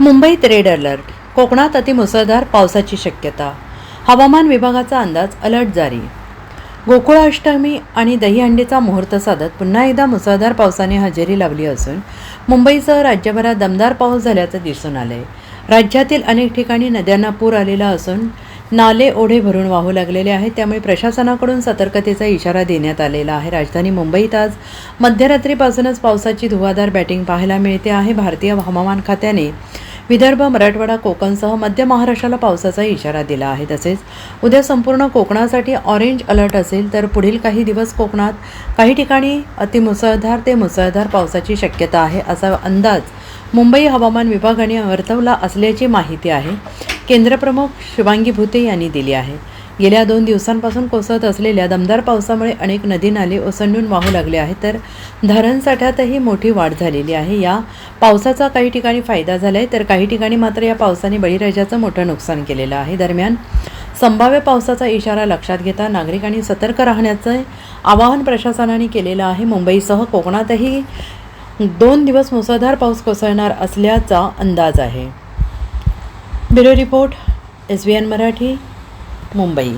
मुंबईत red alert कोकणात अतिमुसळधार पावसाची शक्यता. हवामान विभागाचा अंदाज अलर्ट जारी. गोकुळाष्टमी आणि दहीहंडीचा मुहूर्त साधत पुन्हा एकदा मुसळधार पावसाने हजेरी लावली असून मुंबईसह राज्यभरात दमदार पाऊस झाल्याचं दिसून आलंय. राज्यातील अनेक ठिकाणी नद्यांना पूर आलेला असून नाले ओढे भरून वाहू लागलेले आहेत. त्यामुळे प्रशासनाकडून सतर्कतेचा इशारा देण्यात आलेला आहे. राजधानी मुंबईत आज मध्यरात्रीपासूनच पावसाची धुवाधार बॅटिंग पाहायला मिळते आहे. भारतीय हवामान खात्याने विदर्भ मराठवाडा कोकणसह मध्य महाराष्ट्राला पावसाचा इशारा दिला आहे. तसेच उद्या संपूर्ण कोकणासाठी ऑरेंज अलर्ट असेल तर पुढील काही दिवस कोकणात काही ठिकाणी अतिमुसळधार ते मुसळधार पावसाची शक्यता आहे असा अंदाज मुंबई हवामान विभागाने वर्तवला असल्याची माहिती आहे. केंद्रप्रमुख शिवांगी भुते यांनी दिली आहे. गेल्या दोन दिवसांपासून कोसळत असलेल्या दमदार पावसामुळे अनेक नदी नाले ओसंडून वाहू लागले आहेत. तर धरणसाठ्यातही मोठी वाढ झालेली आहे. या पावसाचा काही ठिकाणी फायदा झाला आहे तर काही ठिकाणी मात्र या पावसाने बळीराजाचं मोठं नुकसान केलेलं आहे. दरम्यान संभाव्य पावसाचा इशारा लक्षात घेता नागरिकांनी सतर्क राहण्याचं आवाहन प्रशासनाने केलेलं आहे. मुंबईसह कोकणातही दोन दिवस मुसळधार पाऊस कोसळणार असल्याचा अंदाज आहे. Bureau report S B N Marathi. Mumbai.